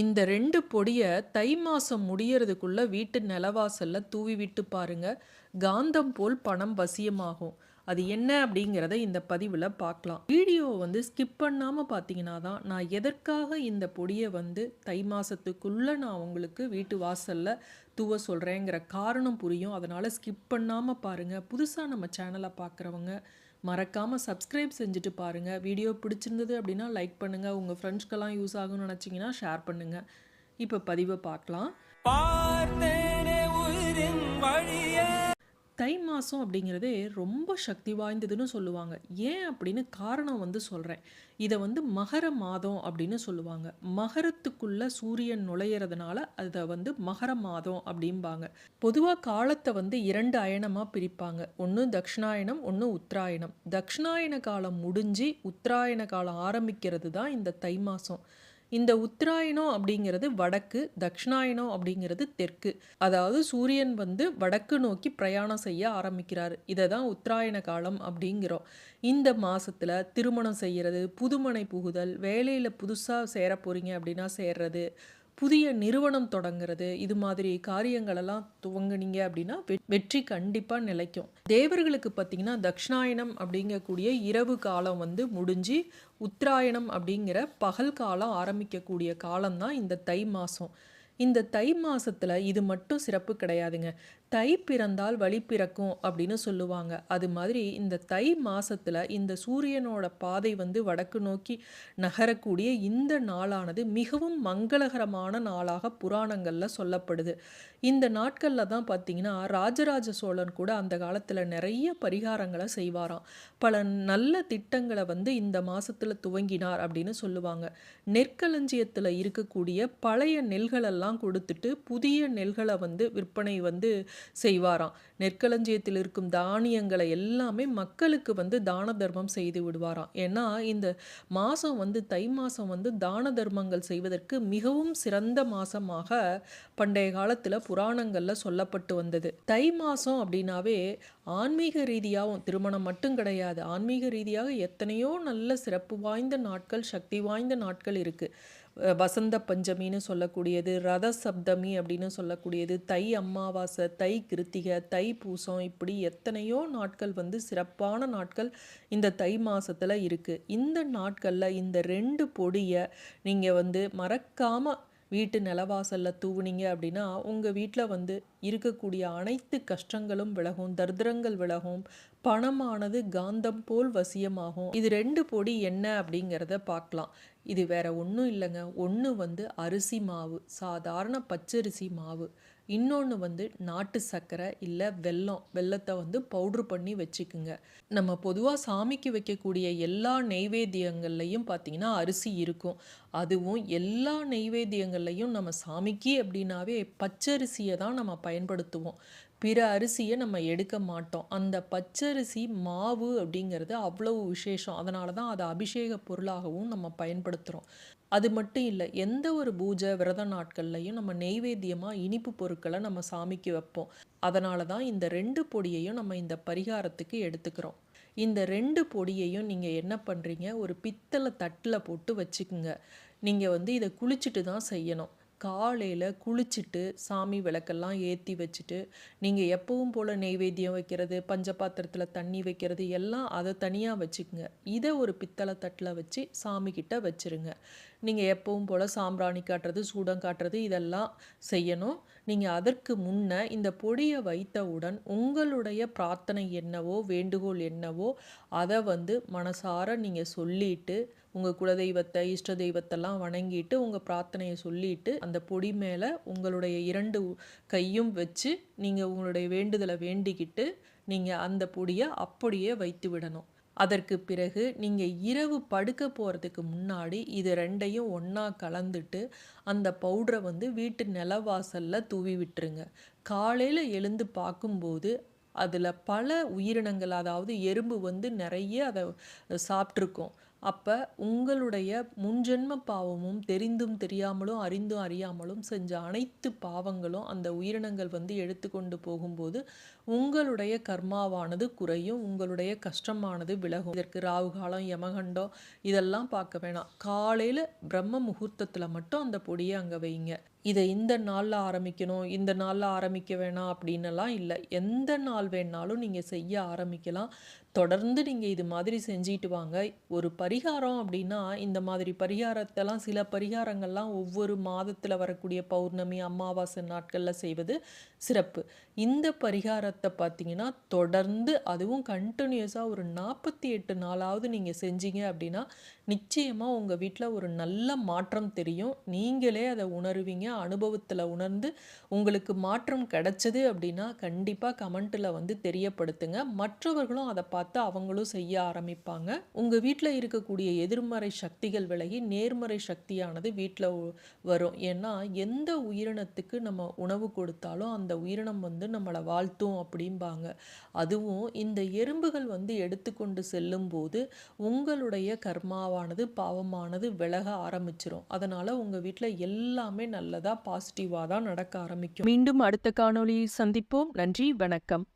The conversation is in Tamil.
இந்த ரெண்டு பொடியை தை மாதம் முடியறதுக்குள்ளே வீட்டு நிலவாசல்ல தூவி விட்டு பாருங்க. காந்தம் போல் பணம் வசியமாகும். அது என்ன அப்படிங்கிறத இந்த பதிவில் பார்க்கலாம். வீடியோ வந்து ஸ்கிப் பண்ணாமல் பார்த்தீங்கன்னா தான் நான் எதற்காக இந்த பொடியை வந்து தை மாதத்துக்குள்ளே நான் உங்களுக்கு வீட்டு வாசலில் தூவ சொல்கிறேங்கிற காரணம் புரியும். அதனால் ஸ்கிப் பண்ணாமல் பாருங்கள் புதுசாக நம்ம சேனலை பார்க்குறவங்க மறக்காமல் சப்ஸ்கிரைப் செஞ்சுட்டு பாருங்கள் வீடியோ பிடிச்சிருந்தது அப்படின்னா லைக் பண்ணுங்கள் உங்கள் ஃப்ரெண்ட்ஸ்க்கெல்லாம் யூஸ் ஆகும்னு நினச்சிங்கன்னா ஷேர் பண்ணுங்கள் இப்போ பதிவை பார்க்கலாம். பார்த்தேனே உயிரின் தை மாதம் அப்படிங்கிறதே ரொம்ப சக்தி வாய்ந்ததுன்னு சொல்லுவாங்க. ஏன் அப்படின்னு காரணம் வந்து சொல்கிறேன் இதை வந்து மகர மாதம் அப்படின்னு சொல்லுவாங்க. மகரத்துக்குள்ளே சூரியன் நுழையிறதுனால அதை வந்து மகர மாதம் அப்படிம்பாங்க. பொதுவாக காலத்தை வந்து இரண்டு அயனமாக பிரிப்பாங்க. ஒன்று தக்ஷணாயனம் ஒன்று உத்தராயணம். தக்ஷணாயன காலம் முடிஞ்சு உத்தராயண காலம் ஆரம்பிக்கிறது தான் இந்த தை மாதம் இந்த உத்தராயணம் அப்படிங்கிறது வடக்கு தக்ஷணாயணம் அப்படிங்கிறது தெற்கு. அதாவது சூரியன் வந்து வடக்கு நோக்கி பிரயாணம் செய்ய ஆரம்பிக்கிறார். இதை தான் உத்தராயண காலம் அப்படிங்கிறோம். இந்த மாதத்தில் திருமணம் செய்கிறது புதுமனை புகுதல் வேலையில் புதுசாக சேர போகிறீங்க அப்படின்னா சேர்றது புதிய நிறுவனம் தொடங்குறது இது மாதிரி காரியங்களெல்லாம் துவங்குனீங்க அப்படின்னா வெ- வெற்றி கண்டிப்பாக நிலைக்கும். தேவர்களுக்கு பார்த்தீங்கன்னா தக்ஷணாயணம் அப்படிங்கக்கூடிய இரவு காலம் வந்து முடிஞ்சு உத்தராயணம் அப்படிங்கிற பகல் காலம் ஆரம்பிக்கக்கூடிய காலம்தான் இந்த தை மாதம் இந்த தை மாசத்துல இது மட்டும் சிறப்பு கிடையாதுங்க. தை பிறந்தால் வழி பிறக்கும் அப்படின்னு சொல்லுவாங்க. அது மாதிரி இந்த தை மாசத்துல இந்த சூரியனோட பாதை வந்து வடக்கு நோக்கி நகரக்கூடிய இந்த நாளானது மிகவும் மங்களகரமான நாளாக புராணங்கள்ல சொல்லப்படுது. இந்த நாட்களில் தான் பார்த்தீங்கன்னா ராஜராஜ சோழன் கூட அந்த காலத்துல நிறைய பரிகாரங்களை செய்வாராம். பல நல்ல திட்டங்களை வந்து இந்த மாசத்துல துவங்கினார் அப்படின்னு சொல்லுவாங்க. நெற்களஞ்சியத்துல இருக்கக்கூடிய பழைய நெல்களெல்லாம் கொடுத்துட்டு புதிய நெல்களை வந்து விற்பனை வந்து செய்வாராம். நெற்களஞ்சியத்தில் இருக்கும் தானியங்களை எல்லாமே மக்களுக்கு வந்து தான தர்மம் செய்து விடுவாராம். ஏன்னா இந்த மாதம் வந்து தை மாதம் வந்து தான தர்மங்கள் செய்வதற்கு மிகவும் சிறந்த மாசமாக பண்டைய காலத்தில் புராணங்களில் சொல்லப்பட்டு வந்தது. தை மாதம் அப்படின்னாவே ஆன்மீக ரீதியாகவும் திருமணம் மட்டும் கிடையாது. ஆன்மீக ரீதியாக எத்தனையோ நல்ல சிறப்பு வாய்ந்த நாட்கள் சக்தி வாய்ந்த நாட்கள் இருக்குது வசந்த பஞ்சமின்னு சொல்லக்கூடியது ரத சப்தமி அப்படின்னு சொல்லக்கூடியது தை அமாவாசை தை கிருத்திகை தை பூசம் இப்படி எத்தனையோ நாட்கள் வந்து சிறப்பான நாட்கள் இந்த தை மாதத்தில் இருக்குது இந்த நாட்களில் இந்த ரெண்டு பொடியை நீங்கள் வந்து மறக்காமல் வீட்டு நிலவாசல்ல தூவுனீங்க அப்படின்னா உங்கள் வீட்டில் வந்து இருக்கக்கூடிய அனைத்து கஷ்டங்களும் விலகும் தரித்திரங்கள் விலகும் பணமானது காந்தம் போல் வசியமாகும். இது ரெண்டு பொடி என்ன அப்படிங்கிறத பார்க்கலாம். இது வேற ஒன்றும் இல்லைங்க. ஒன்று வந்து அரிசி மாவு சாதாரண பச்சரிசி மாவு. இன்னொன்று வந்து நாட்டு சர்க்கரை இல்லை வெல்லம். வெல்லத்தை வந்து பவுட்ரு பண்ணி வச்சுக்குங்க. நம்ம பொதுவாக சாமிக்கு வைக்கக்கூடிய எல்லா நெய்வேத்தியங்கள்லையும் பார்த்தீங்கன்னா அரிசி இருக்கும். அதுவும் எல்லா நெய்வேத்தியங்கள்லையும் நம்ம சாமிக்கு அப்படின்னாவே பச்சரிசியை தான் நம்ம பயன்படுத்துவோம். பிற அரிசியை நம்ம எடுக்க மாட்டோம். அந்த பச்சரிசி மாவு அப்படிங்கிறது அவ்வளவு விசேஷம். அதனால தான் அதை அபிஷேக பொருளாகவும் நம்ம பயன்படுத்துகிறோம் அது மட்டும் இல்லை எந்த ஒரு பூஜை விரத நாட்கள்லையும் நம்ம நெய்வேத்தியமாக இனிப்பு பொருட்களை நம்ம சாமிக்கு வைப்போம். அதனால தான் இந்த ரெண்டு பொடியையும் நம்ம இந்த பரிகாரத்துக்கு எடுத்துக்கிறோம். இந்த ரெண்டு பொடியையும் நீங்கள் என்ன பண்ணுறீங்க ஒரு பித்தளை தட்டில் போட்டு வச்சுக்குங்க. நீங்கள் வந்து இதை குளிச்சுட்டு தான் செய்யணும். காலையில் குளிச்சுட்டு சாமி விளக்கெல்லாம் ஏற்றி வச்சுட்டு நீங்கள் எப்பவும் போல் நெய்வேத்தியம் வைக்கிறது பஞ்சபாத்திரத்தில் தண்ணி வைக்கிறது எல்லாம் அதை தனியாக வச்சுக்கோங்க. இதை ஒரு பித்தளை தட்டில் வச்சு சாமி கிட்ட நீங்கள் எப்பவும் போல் சாம்பிராணி காட்டுறது சூடம் காட்டுறது இதெல்லாம் செய்யணும். நீங்கள் அதற்கு முன்ன இந்த பொடியை வைத்தவுடன் உங்களுடைய பிரார்த்தனை என்னவோ வேண்டுகோள் என்னவோ அதை வந்து மனசார நீங்கள் சொல்லிட்டு உங்கள் குலதெய்வத்தை இஷ்ட தெய்வத்தெல்லாம் வணங்கிட்டு உங்கள் பிரார்த்தனையை சொல்லிட்டு அந்த பொடி மேலே உங்களுடைய இரண்டு கையும் வச்சு நீங்கள் உங்களுடைய வேண்டுதலை வேண்டிக்கிட்டு நீங்கள் அந்த பொடியை அப்படியே வைத்து விடணும். அதற்கு பிறகு நீங்கள் இரவு படுக்க போகிறதுக்கு முன்னாடி இது ரெண்டையும் ஒன்றா கலந்துட்டு அந்த பவுடரை வந்து வீட்டு நிலவாசலில் தூவி விட்டுருங்க. காலையில் எழுந்து பார்க்கும்போது அதில் பல உயிரினங்கள் அதாவது எறும்பு வந்து நிறைய அதை சாப்பிட்ருக்கும் அப்போ உங்களுடைய முன்ஜென்ம பாவமும் தெரிந்தும் தெரியாமலும் அறிந்தும் அறியாமலும் செஞ்ச அனைத்து பாவங்களும் அந்த உயிரினங்கள் வந்து எடுத்துக்கொண்டு போகும்போது உங்களுடைய கர்மாவானது குறையும் உங்களுடைய கஷ்டமானது விலகும். இதற்கு ராகு காலம் யமகண்டம் இதெல்லாம் பார்க்க வேணாம். காலையில் பிரம்ம முகூர்த்தத்தில் மட்டும் அந்த பொடியை அங்கே வைங்க. இதை இந்த நாளில் ஆரம்பிக்கணும் இந்த நாளில் ஆரம்பிக்க வேணாம் அப்படின்னுலாம் இல்லை. எந்த நாள் வேணாலும் நீங்கள் செய்ய ஆரம்பிக்கலாம். தொடர்ந்து நீங்கள் இது மாதிரி செஞ்சிட்டு வாங்க. ஒரு பரிகாரம் அப்படின்னா இந்த மாதிரி பரிகாரத்தெல்லாம் சில பரிகாரங்கள்லாம் ஒவ்வொரு மாதத்தில் வரக்கூடிய பௌர்ணமி அமாவாசை நாட்களில் செய்வது சிறப்பு. இந்த பரிகாரத்தை பார்த்தீங்கன்னா தொடர்ந்து அதுவும் கண்டினியூஸாக ஒரு நாற்பத்தி எட்டு நாளாவது நீங்கள் செஞ்சீங்க அப்படின்னா நிச்சயமாக உங்கள் வீட்டில் ஒரு நல்ல மாற்றம் தெரியும். நீங்களே அதை உணருவீங்க. அனுபவத்தில் உணர்ந்து உங்களுக்கு மாற்றம் கிடைச்சது அப்படின்னா கண்டிப்பாக கமெண்ட்டில் வந்து தெரியப்படுத்துங்க. மற்றவர்களும் அதை பார்த்து அவங்களும் செய்ய ஆரம்பிப்பாங்க. உங்கள் வீட்டில் இருக்கக்கூடிய எதிர்மறை சக்திகள் விலகி நேர்மறை சக்தியானது வீட்டில் வரும். ஏன்னா எந்த உயிரினத்துக்கு நம்ம உணவு கொடுத்தாலும் அந்த உயிரினம் வந்து நம்மளை வாழ்த்தும் அப்படிம்பாங்க. அதுவும் இந்த எறும்புகள் வந்து எடுத்துக்கொண்டு செல்லும்போது உங்களுடைய கர்மாவானது பாவமானது விலக ஆரம்பிச்சிரும். அதனால் உங்கள் வீட்டில் எல்லாமே நல்லதாக பாசிட்டிவாக தான் நடக்க ஆரம்பிக்கும். மீண்டும் அடுத்த காணொலியை சந்திப்போம். நன்றி வணக்கம்.